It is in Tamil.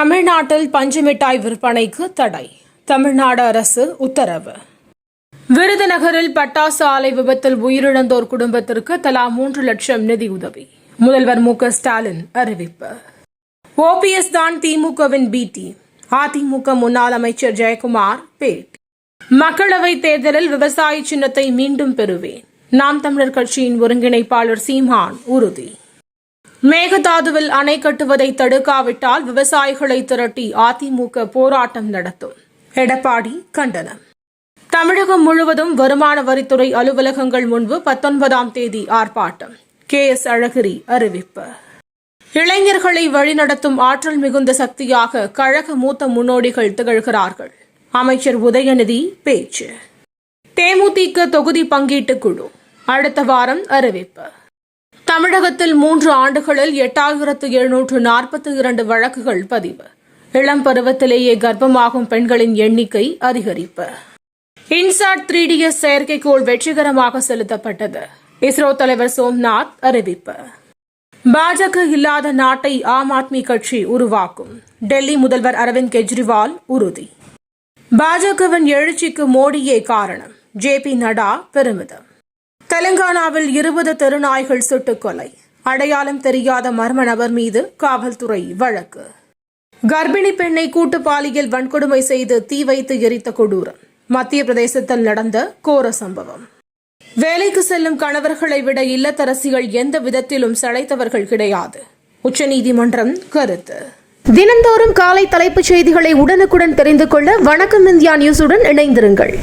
தமிழ்நாட்டில் பஞ்சுமிட்டாய் விற்பனைக்கு தடை. தமிழ்நாடு அரசு உத்தரவு. விருதுநகரில் பட்டாசு ஆலை விபத்தில் உயிரிழந்தோர் குடும்பத்திற்கு தலா மூன்று லட்சம் நிதி உதவி. முதல்வர் மு க ஸ்டாலின் அறிவிப்பு. ஓபிஎஸ் தான் திமுகவின் பி டீம் அதிமுக முன்னாள் அமைச்சர் ஜெயக்குமார் பேட்டி. மக்களவைத் தேர்தலில் விவசாய சின்னத்தை மீண்டும் பெறுவேன். நாம் தமிழர் கட்சியின் ஒருங்கிணைப்பாளர் சீமான் உறுதி. மேகதாதுவில் அணை கட்டுவதை தடுக்காவிட்டால் விவசாயிகளை திரட்டி அதிமுக போராட்டம் நடத்தும். எடப்பாடி கண்டனம். தமிழகம் முழுவதும் வருமான வரித்துறை அலுவலகங்கள் முன்பு பத்தொன்பதாம் தேதி ஆர்ப்பாட்டம். கே எஸ் அழகிரி அறிவிப்பு. இளைஞர்களை வழிநடத்தும் ஆற்றல் மிகுந்த சக்தியாக கழக மூத்த முன்னோடிகள் திகழ்கிறார்கள். அமைச்சர் உதயநிதி பேச்சு. தேமுதிக தொகுதி பங்கீட்டு குழு. அடுத்த வாரம் அறிவிப்பு. தமிழகத்தில் மூன்று ஆண்டுகளில் எட்டாயிரத்து எழுநூற்று நாற்பத்தி இரண்டு வழக்குகள் பதிவு. இளம் பருவத்திலேயே கர்ப்பமாகும் பெண்களின் எண்ணிக்கை அதிகரிப்பு. இன்சாட் த்ரீ டிஎஸ் செயற்கைக்கோள் வெற்றிகரமாக செலுத்தப்பட்டது. இஸ்ரோ தலைவர் சோம்நாத் அறிவிப்பு. பாஜக இல்லாத நாட்டை ஆம் ஆத்மி கட்சி உருவாக்கும். டெல்லி முதல்வர் அரவிந்த் கெஜ்ரிவால் உறுதி. பாஜகவின் எழுச்சிக்கு மோடியே காரணம். ஜே பி நட்டா பெருமிதம். தெலுங்கானாவில் இருபது தெருநாய்கள் சுட்டுக்கொலை. அடையாளம் தெரியாத மர்ம நபர் மீது காவல்துறை வழக்கு. கர்ப்பிணி பெண்ணை கூட்டு பாலியல் வன்கொடுமை செய்து தீ வைத்து எரித்த கொடூரம். மத்திய பிரதேசத்தில் நடந்த கோர சம்பவம். வேலைக்கு செல்லும் கணவர்களை விட இல்லத்தரசிகள் எந்த விதத்திலும் சளைத்தவர்கள் கிடையாது. உச்சநீதிமன்றம் கருத்து. தினந்தோறும் காலை தலைப்புச் செய்திகளை உடனுக்குடன் தெரிந்து கொள்ள வணக்கம் இந்தியா நியூஸுடன் இணைந்திருங்கள்.